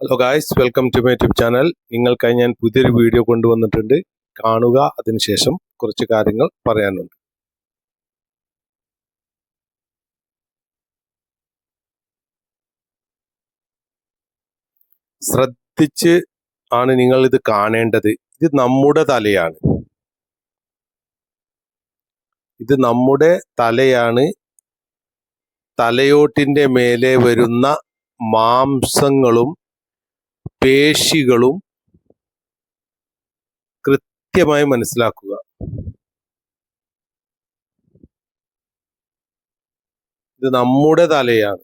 Hello guys welcome to my YouTube channel നിങ്ങൾക്കായി ഞാൻ പുതിയൊരു വീഡിയോ കൊണ്ടുവന്നിട്ടുണ്ട്. കാണുക അതിനുശേഷം കുറച്ച് കാര്യങ്ങൾ പറയാനുണ്ട്. ശ്രദ്ധിച്ച് ആണ് നിങ്ങൾ ഇത് കാണേണ്ടത്. ഇത് നമ്മുടെ തലയാണ്. ഇത് നമ്മുടെ തലയാണ്. തലയോട്ടിന്റെ മേലെ വരുന്ന മാംസങ്ങളും പേശികളും കൃത്യമായി മനസ്സിലാക്കുക. ഇത് നമ്മുടെ തലയാണ്.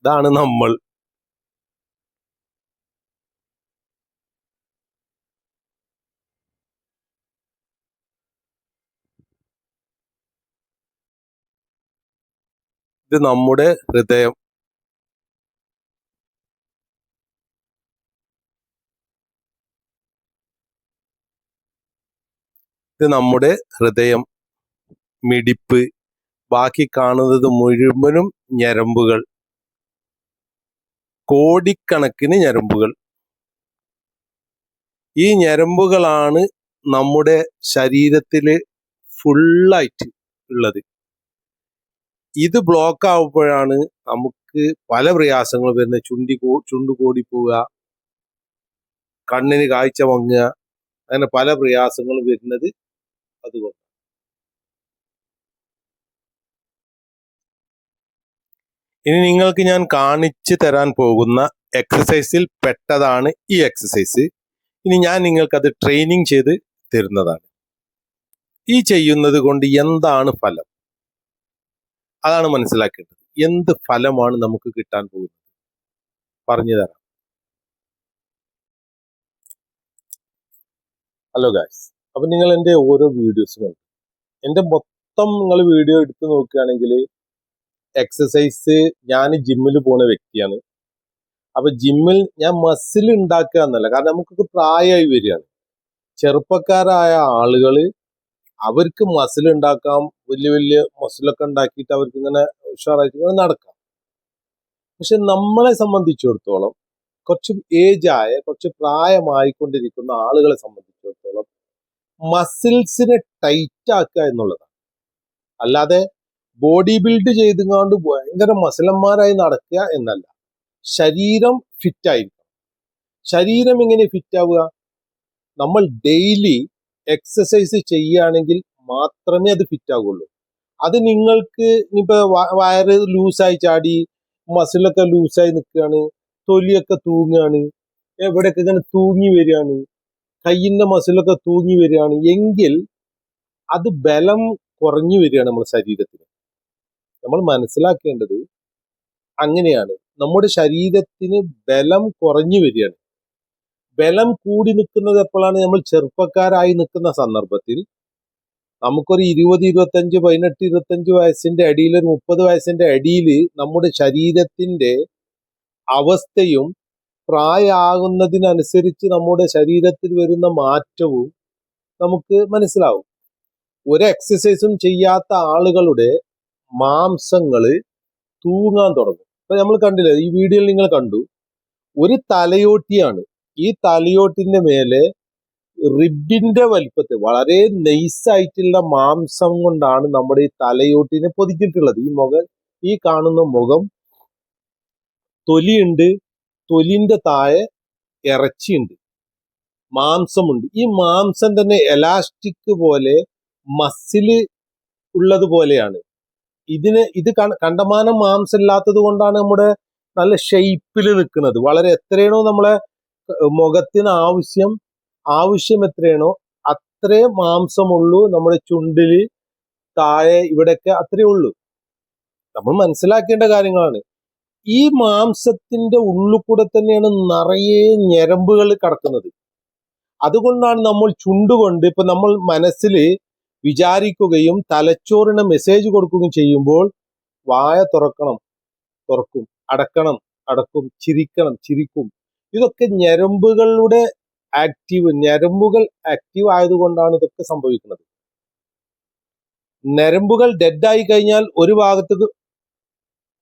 ഇതാണ് നമ്മൾ. ഇത് നമ്മുടെ ഹൃദയം. ഇത് നമ്മുടെ ഹൃദയം മിടിപ്പ് ബാക്കി കാണുന്നത് മുഴുവനും ഞരമ്പുകൾ. കോടിക്കണക്കിന് ഞരമ്പുകൾ. ഈ ഞരമ്പുകളാണ് നമ്മുടെ ശരീരത്തിൽ ഫുള്ളായിട്ട് ഉള്ളത്. ഇത് ബ്ലോക്ക് ആവുമ്പോഴാണ് നമുക്ക് പല പ്രയാസങ്ങൾ വരുന്നത്. ചുണ്ടി കോ ചുണ്ട് കൂടി പോവുക കണ്ണിന് കാഴ്ച മങ്ങുക അങ്ങനെ പല പ്രയാസങ്ങളും വരുന്നത് അതുകൊണ്ട്. ഇനി നിങ്ങൾക്ക് ഞാൻ കാണിച്ചു തരാൻ പോകുന്ന എക്സസൈസിൽ പെട്ടതാണ് ഈ എക്സസൈസ് ഇനി ഞാൻ നിങ്ങൾക്ക് അത് ട്രെയിനിങ് ചെയ്ത് തരുന്നതാണ്. ഈ ചെയ്യുന്നത് കൊണ്ട് എന്താണ് ഫലം? അതാണ് മനസ്സിലാക്കേണ്ടത്. എന്ത് ഫലമാണ് നമുക്ക് കിട്ടാൻ പോകുന്നത്? പറഞ്ഞു തരാം. ഹലോ ഗായ്സ് അപ്പൊ നിങ്ങൾ എന്റെ ഓരോ വീഡിയോസും കണ്ടു. എന്റെ മൊത്തം നിങ്ങൾ വീഡിയോ എടുത്ത് നോക്കുകയാണെങ്കിൽ എക്സസൈസ് ഞാൻ ജിമ്മിൽ പോണ വ്യക്തിയാണ്. അപ്പൊ ജിമ്മിൽ ഞാൻ മസിൽ ഉണ്ടാക്കുക എന്നല്ല കാരണം നമുക്കൊക്കെ പ്രായമായി വരികയാണ്. ചെറുപ്പക്കാരായ ആളുകൾ അവർക്ക് മസിൽ ഉണ്ടാക്കാം വലിയ വലിയ മസിലൊക്കെ ഉണ്ടാക്കിയിട്ട് അവർക്ക് ഇങ്ങനെ ഉഷാറായിട്ട് ഇങ്ങനെ നടക്കാം. പക്ഷെ നമ്മളെ സംബന്ധിച്ചിടത്തോളം കുറച്ച് ഏജ് ആയ കുറച്ച് പ്രായമായിക്കൊണ്ടിരിക്കുന്ന ആളുകളെ സംബന്ധിച്ചിടത്തോളം മസിൽസിനെ ടൈറ്റ് ആക്കുക എന്നുള്ളതാണ്. അല്ലാതെ ബോഡി ബിൽഡ് ചെയ്തുകൊണ്ട് ഭയങ്കര മസിലന്മാരായി നടക്കുക എന്നല്ല. ശരീരം ഫിറ്റ് ആയിരിക്കണം. ശരീരം എങ്ങനെ ഫിറ്റ് ആവുക? നമ്മൾ ഡെയിലി എക്സസൈസ് ചെയ്യുകയാണെങ്കിൽ മാത്രമേ അത് ഫിറ്റ് ആവുള്ളൂ അത് നിങ്ങൾക്ക് ഇനിയിപ്പോ വ- വയറ് ലൂസായി ചാടി മസിലൊക്കെ ലൂസായി നിൽക്കുകയാണ് തൊലിയൊക്കെ തൂങ്ങുകയാണ് എവിടെയൊക്കെ ഇങ്ങനെ തൂങ്ങി വരികയാണ് കയ്യിന്റെ മസിലൊക്കെ തൂങ്ങി വരികയാണ്. എങ്കിൽ അത് ബലം കുറഞ്ഞു വരികയാണ് നമ്മുടെ ശരീരത്തിന്. നമ്മൾ മനസ്സിലാക്കേണ്ടത് അങ്ങനെയാണ്. നമ്മുടെ ശരീരത്തിന് ബലം കുറഞ്ഞു വരികയാണ്. ബലം കൂടി നിൽക്കുന്നത് എപ്പോഴാണ്? നമ്മൾ ചെറുപ്പക്കാരായി നിൽക്കുന്ന സന്ദർഭത്തിൽ. നമുക്കൊരു ഇരുപത് ഇരുപത്തഞ്ച് പതിനെട്ട് ഇരുപത്തഞ്ച് വയസ്സിന്റെ അടിയിൽ ഒരു മുപ്പത് വയസ്സിന്റെ അടിയിൽ നമ്മുടെ ശരീരത്തിന്റെ അവസ്ഥയും പ്രായമാകുന്നതിനനുസരിച്ച് നമ്മുടെ ശരീരത്തിൽ വരുന്ന മാറ്റവും നമുക്ക് മനസ്സിലാവും. ഒരു എക്സസൈസും ചെയ്യാത്ത ആളുകളുടെ മാംസങ്ങൾ തൂങ്ങാൻ തുടങ്ങും. ഇപ്പൊ നമ്മൾ കണ്ടില്ലേ ഈ വീഡിയോയിൽ നിങ്ങൾ കണ്ടു. ഒരു തലയോട്ടിയാണ്. ഈ തലയോട്ടിന്റെ മേലെ റിബിന്റെ വലിപ്പത്തിൽ വളരെ നൈസായിട്ടുള്ള മാംസം കൊണ്ടാണ് നമ്മുടെ ഈ തലയോട്ടിനെ പൊതിച്ചിട്ടുള്ളത് ഈ മുഖം ഈ കാണുന്ന മുഖം തൊലിയുണ്ട്. തൊലിന്റെ താഴെ ഇറച്ചിയുണ്ട്. മാംസമുണ്ട്. ഈ മാംസം തന്നെ എലാസ്റ്റിക് പോലെ മസിൽ ഉള്ളത് പോലെയാണ്. ഇതിന് ഇത് കണ്ടമാനം മാംസം ഇല്ലാത്തത് കൊണ്ടാണ് നമ്മുടെ നല്ല ഷെയ്പ്പിൽ നിൽക്കുന്നത് വളരെ എത്രയാണോ നമ്മളെ മുഖത്തിന് ആവശ്യം ആവശ്യം എത്രയാണോ അത്രേ മാംസമുള്ളൂ നമ്മുടെ ചുണ്ടിൽ താഴെ ഇവിടെയൊക്കെ അത്രയേ ഉള്ളൂ. നമ്മൾ മനസ്സിലാക്കേണ്ട കാര്യങ്ങളാണ്. ഈ മാംസത്തിന്റെ ഉള്ളിൽ കൂടെ തന്നെയാണ് നിറയെ ഞരമ്പുകൾ കടക്കുന്നത്. അതുകൊണ്ടാണ് നമ്മൾ ചുണ്ടുകൊണ്ട് ഇപ്പൊ നമ്മൾ മനസ്സിൽ വിചാരിക്കുകയും തലച്ചോറിന് മെസ്സേജ് കൊടുക്കുകയും ചെയ്യുമ്പോൾ വായ തുറക്കണം തുറക്കും അടക്കണം അടക്കും ചിരിക്കണം ചിരിക്കും. ഇതൊക്കെ ഞരമ്പുകളുടെ ആക്റ്റീവ് ഞരമ്പുകൾ ആക്റ്റീവ് ആയതുകൊണ്ടാണ് ഇതൊക്കെ സംഭവിക്കുന്നത്. ഞരമ്പുകൾ ഡെഡ് ആയി കഴിഞ്ഞാൽ ഒരു ഭാഗത്തേക്ക്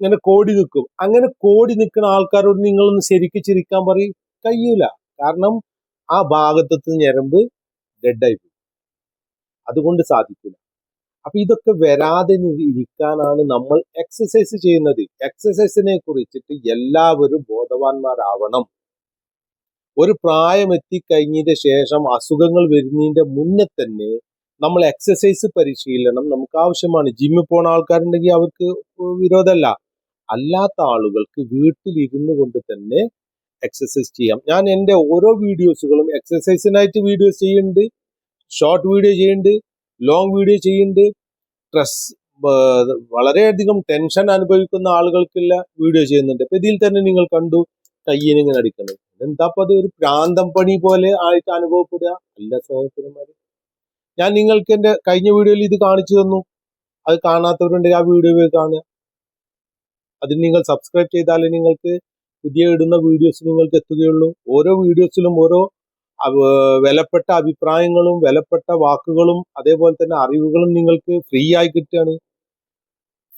ഇങ്ങനെ കോടി നിൽക്കും. അങ്ങനെ കോടി നിൽക്കുന്ന ആൾക്കാരോട് നിങ്ങളൊന്ന് ശരിക്ക് ചിരിക്കാൻ പറയും. കഴിയൂല. കാരണം ആ ഭാഗത്തു ഞരമ്പ് ഡെഡായി പോകും അതുകൊണ്ട് സാധിക്കില്ല അപ്പൊ ഇതൊക്കെ വരാതെ ഇരിക്കാനാണ് നമ്മൾ എക്സസൈസ് ചെയ്യുന്നത്. എക്സസൈസിനെ കുറിച്ചിട്ട് എല്ലാവരും ബോധവാന്മാരാവണം. ഒരു പ്രായം എത്തിക്കഴിഞ്ഞതിന്റെ ശേഷം അസുഖങ്ങൾ വരുന്നതിന്റെ മുന്നേ തന്നെ നമ്മൾ എക്സസൈസ് പരിശീലനം നമുക്ക് ആവശ്യമാണ്. ജിമ്മിൽ പോണ ആൾക്കാരുണ്ടെങ്കിൽ അവർക്ക് വിരോധമല്ല. അല്ലാത്ത ആളുകൾക്ക് വീട്ടിലിരുന്നു കൊണ്ട് തന്നെ എക്സസൈസ് ചെയ്യാം. ഞാൻ എന്റെ ഓരോ വീഡിയോസുകളും എക്സസൈസിനായിട്ട് വീഡിയോസ് ചെയ്യുന്നുണ്ട്. ഷോർട്ട് വീഡിയോ ചെയ്യുന്നുണ്ട്. ലോങ് വീഡിയോ ചെയ്യുന്നുണ്ട്. സ്ട്രെസ് വളരെയധികം ടെൻഷൻ അനുഭവിക്കുന്ന ആളുകൾക്കുള്ള വീഡിയോ ചെയ്യുന്നുണ്ട്. അപ്പം ഇതിൽ തന്നെ നിങ്ങൾ കണ്ടു കയ്യിനിങ്ങനെ അടിക്കുന്നത് എന്താ അത് ഒരു പ്രാന്തം പണി പോലെ ആയിട്ട് അനുഭവപ്പെടുക? അല്ല സഹോദരന്മാര്. ഞാൻ നിങ്ങൾക്ക് എന്റെ കഴിഞ്ഞ വീഡിയോയിൽ ഇത് കാണിച്ചു തന്നു. അത് കാണാത്തവരുണ്ടെങ്കിൽ ആ വീഡിയോ കാണുക. അതിന് നിങ്ങൾ സബ്സ്ക്രൈബ് ചെയ്താലേ നിങ്ങൾക്ക് പുതിയ ഇടുന്ന വീഡിയോസ് നിങ്ങൾക്ക് എത്തുകയുള്ളൂ. ഓരോ വീഡിയോസിലും ഓരോ വിലപ്പെട്ട അഭിപ്രായങ്ങളും വിലപ്പെട്ട വാക്കുകളും അതേപോലെ തന്നെ അറിവുകളും നിങ്ങൾക്ക് ഫ്രീ ആയി കിട്ടുകയാണ്.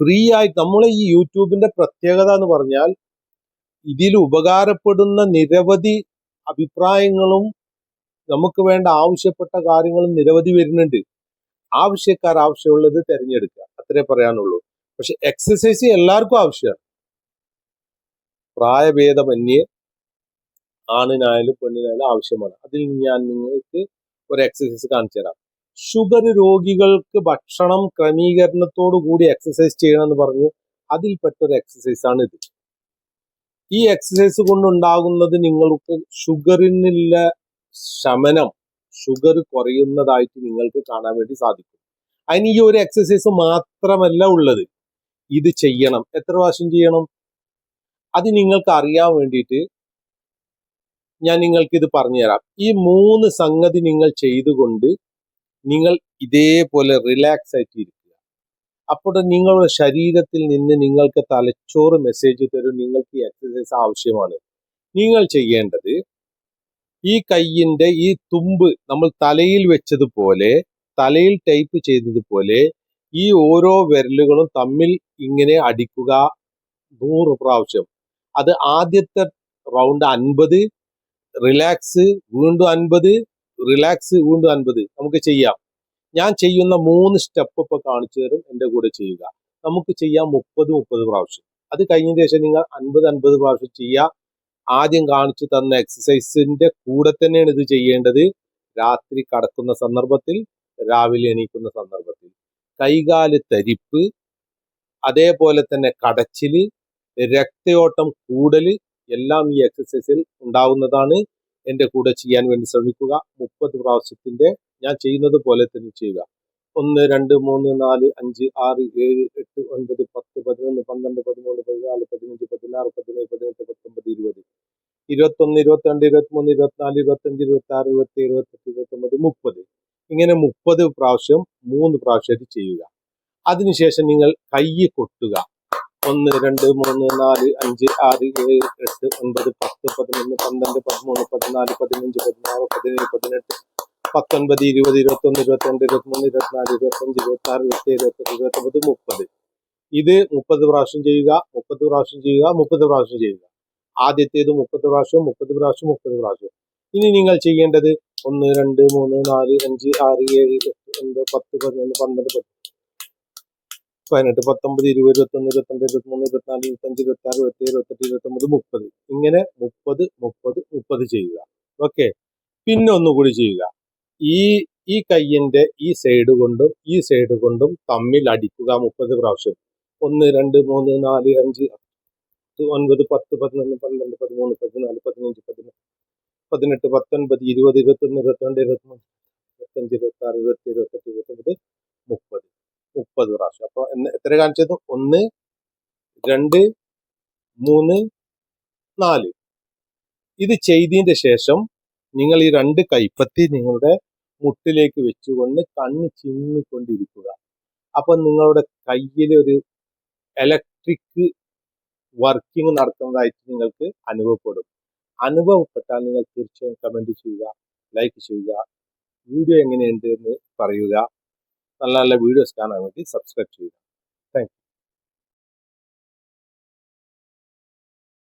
ഫ്രീ ആയി നമ്മളെ ഈ യൂട്യൂബിന്റെ പ്രത്യേകത എന്ന് പറഞ്ഞാൽ ഇതിൽ ഉപകാരപ്പെടുന്ന നിരവധി അഭിപ്രായങ്ങളും നമുക്ക് വേണ്ട ആവശ്യപ്പെട്ട കാര്യങ്ങളും നിരവധി വരുന്നുണ്ട്. ആവശ്യക്കാർ ആവശ്യമുള്ളത് തിരഞ്ഞെടുക്കുക. അത്രേ പറയാനുള്ളൂ. പക്ഷെ എക്സസൈസ് എല്ലാവർക്കും ആവശ്യമാണ്. പ്രായഭേദമന്യേ ആണിനായാലും പെണ്ണിനായാലും ആവശ്യമാണ്. അതിൽ ഞാൻ നിങ്ങൾക്ക് ഒരു എക്സസൈസ് കാണിച്ചു തരാം. ഷുഗർ രോഗികൾക്ക് ഭക്ഷണം ക്രമീകരണത്തോടു കൂടി എക്സസൈസ് ചെയ്യണമെന്ന് പറഞ്ഞു. അതിൽപ്പെട്ട ഒരു എക്സസൈസ് ആണ് ഇത്. ഈ എക്സസൈസ് കൊണ്ടുണ്ടാകുന്നത് നിങ്ങൾക്ക് ഷുഗറിനുള്ള ശമനം ഷുഗർ കുറയുന്നതായിട്ട് നിങ്ങൾക്ക് കാണാൻ വേണ്ടി സാധിക്കും. അതിന് ഈ ഒരു എക്സസൈസ് മാത്രമല്ല ഉള്ളത്. ഇത് ചെയ്യണം. എത്ര പ്രാവശ്യം ചെയ്യണം? അത് നിങ്ങൾക്ക് അറിയാൻ വേണ്ടിയിട്ട് ഞാൻ നിങ്ങൾക്ക് ഇത് പറഞ്ഞുതരാം. ഈ മൂന്ന് സംഗതി നിങ്ങൾ ചെയ്തുകൊണ്ട് നിങ്ങൾ ഇതേപോലെ റിലാക്സ് ആയിട്ട് ഇരിക്കുക അപ്പോൾ നിങ്ങളുടെ ശരീരത്തിൽ നിന്ന് നിങ്ങൾക്ക് തലച്ചോറ് മെസ്സേജ് തരും. നിങ്ങൾക്ക് ഈ എക്സസൈസ് ആവശ്യമാണ്. നിങ്ങൾ ചെയ്യേണ്ടത് ഈ കയ്യിന്റെ ഈ തുമ്പ് നമ്മൾ തലയിൽ വെച്ചതുപോലെ തലയിൽ ടൈപ്പ് ചെയ്തതുപോലെ ഈ ഓരോ വിരലുകളും തമ്മിൽ ഇങ്ങനെ അടിക്കുക നൂറ് പ്രാവശ്യം. അത് ആദ്യത്തെ റൗണ്ട് അൻപത് റിലാക്സ് വീണ്ടും അൻപത് റിലാക്സ് വീണ്ടും അൻപത്. നമുക്ക് ചെയ്യാം. ഞാൻ ചെയ്യുന്ന മൂന്ന് സ്റ്റെപ്പ് ഇപ്പൊ കാണിച്ചു തരും എന്റെ കൂടെ ചെയ്യുക. നമുക്ക് ചെയ്യാം മുപ്പത് മുപ്പത് പ്രാവശ്യം. അത് കഴിഞ്ഞതിന് ശേഷം നിങ്ങൾ അൻപത് അൻപത് പ്രാവശ്യം ചെയ്യുക. ആദ്യം കാണിച്ചു തന്ന എക്സസൈസിന്റെ കൂടെ തന്നെയാണ് ഇത് ചെയ്യേണ്ടത്. രാത്രി കടക്കുന്ന സന്ദർഭത്തിൽ രാവിലെ എണീക്കുന്ന സന്ദർഭത്തിൽ. കൈകാൽ തരിപ്പ് അതേപോലെ തന്നെ കടച്ചിൽ രക്തയോട്ടം കൂടൽ എല്ലാം ഈ എക്സസൈസിൽ ഉണ്ടാവുന്നതാണ്. എന്റെ കൂടെ ചെയ്യാൻ വേണ്ടി ശ്രമിക്കുക. മുപ്പത് പ്രാവശ്യത്തിന്റെ ഞാൻ ചെയ്യുന്നത് പോലെ തന്നെ ചെയ്യുക. ഒന്ന് രണ്ട് മൂന്ന് നാല് അഞ്ച് ആറ് ഏഴ് എട്ട് ഒൻപത് പത്ത് പതിനൊന്ന് പന്ത്രണ്ട് പതിമൂന്ന് പതിനാല് പതിനഞ്ച് പതിനാറ് പതിനേഴ് പതിനെട്ട് പത്തൊമ്പത് ഇരുപത്. ഇരുപത്തൊന്ന് ഇരുപത്തിരണ്ട് ഇരുപത്തിമൂന്ന് ഇരുപത്തിനാല് ഇരുപത്തഞ്ച് ഇരുപത്തി ആറ് ഇരുപത്തി ഏഴ് ഇരുപത്തെട്ട് ഇരുപത്തൊമ്പത് മുപ്പത്. ഇങ്ങനെ മുപ്പത് പ്രാവശ്യം മൂന്ന് പ്രാവശ്യമായിട്ട് ചെയ്യുക. അതിനുശേഷം നിങ്ങൾ കൈ കൊട്ടുക. ഒന്ന് രണ്ട് മൂന്ന് നാല് അഞ്ച് ആറ് ഏഴ് എട്ട് ഒൻപത് പത്ത് പതിനൊന്ന് പന്ത്രണ്ട് പതിമൂന്ന് പതിനാല് പതിനഞ്ച് പതിനാറ് പതിനേഴ് പതിനെട്ട് പത്തൊൻപത് ഇരുപത് ഇരുപത്തൊന്ന് ഇരുപത്തിരണ്ട് ഇരുപത്തിമൂന്ന് ഇരുപത്തിനാല് ഇരുപത്തഞ്ച് ഇരുപത്തി ആറ് ഇരുപത്തി ഏഴ് ഇരുപത്തെട്ട് ഇരുപത്തൊമ്പത് മുപ്പത്. ഇത് മുപ്പത് പ്രാവശ്യം ചെയ്യുക മുപ്പത് പ്രാവശ്യം ചെയ്യുക മുപ്പത് പ്രാവശ്യം ചെയ്യുക. ആദ്യത്തേത് മുപ്പത് പ്രാവശ്യം മുപ്പത് പ്രാവശ്യം മുപ്പത് പ്രാവശ്യം. ഇനി നിങ്ങൾ ചെയ്യേണ്ടത് ഒന്ന് രണ്ട് മൂന്ന് നാല് അഞ്ച് ആറ് ഏഴ് എട്ട് ഒൻപത് പത്ത് പതിനൊന്ന് പന്ത്രണ്ട് പത്ത് പതിനെട്ട് പത്തൊമ്പത് ഇരുപത് ഇരുപത്തൊന്ന് ഇരുപത്തിരണ്ട് ഇരുപത്തിമൂന്ന് ഇരുപത്തിനാല് ഇരുപത്തഞ്ച് ഇരുപത്തി ആറ് ഇരുപത്തി ഏഴ് ഇരുപത്തെട്ട് ഇരുപത്തൊമ്പത് മുപ്പത്. ഇങ്ങനെ മുപ്പത് മുപ്പത് മുപ്പത് ചെയ്യുക. ഓക്കെ പിന്നെ ഒന്നുകൂടി ചെയ്യുക. ഈ ഈ കയ്യിന്റെ ഈ സൈഡ് കൊണ്ടും ഈ സൈഡ് കൊണ്ടും തമ്മിൽ അടിക്കുക മുപ്പത് പ്രാവശ്യം. ഒന്ന് രണ്ട് മൂന്ന് നാല് അഞ്ച് ഒൻപത് പത്ത് പതിനൊന്ന് പന്ത്രണ്ട് പതിമൂന്ന് പതിനാല് പതിനഞ്ച് പതിനെട്ട് പതിനെട്ട് പത്തൊൻപത് ഇരുപത് ഇരുപത്തൊന്ന് ഇരുപത്തിരണ്ട് ഇരുപത്തിമൂന്ന് ഇരുപത്തഞ്ച് ഇരുപത്തി ആറ് ഇരുപത്തി ഇരുപത്തെട്ട് ഇരുപത്തൊമ്പത് മുപ്പത്. മുപ്പത് പ്രാവശ്യം. അപ്പൊ എത്ര കാണിച്ചത്? ഒന്ന് രണ്ട് മൂന്ന് നാല്. ഇത് ചെയ്തതിന്റെ ശേഷം നിങ്ങൾ ഈ രണ്ട് കൈപ്പത്തി നിങ്ങളുടെ മുട്ടിലേക്ക് വെച്ചുകൊണ്ട് കണ്ണ് ചിമ്മിക്കൊണ്ടിരിക്കുക. അപ്പൊ നിങ്ങളുടെ കയ്യിൽ ഒരു ഇലക്ട്രിക് വർക്കിംഗ് നടക്കുന്നതായിട്ട് നിങ്ങൾക്ക് അനുഭവപ്പെടും. അനുഭവപ്പെട്ടാൽ നിങ്ങൾ തീർച്ചയായും കമന്റ് ചെയ്യുക ലൈക്ക് ചെയ്യുക വീഡിയോ എങ്ങനെയുണ്ട് എന്ന് പറയുക. നല്ല നല്ല വീഡിയോസ് കാണാൻ വേണ്ടി സബ്സ്ക്രൈബ് ചെയ്യുക. താങ്ക്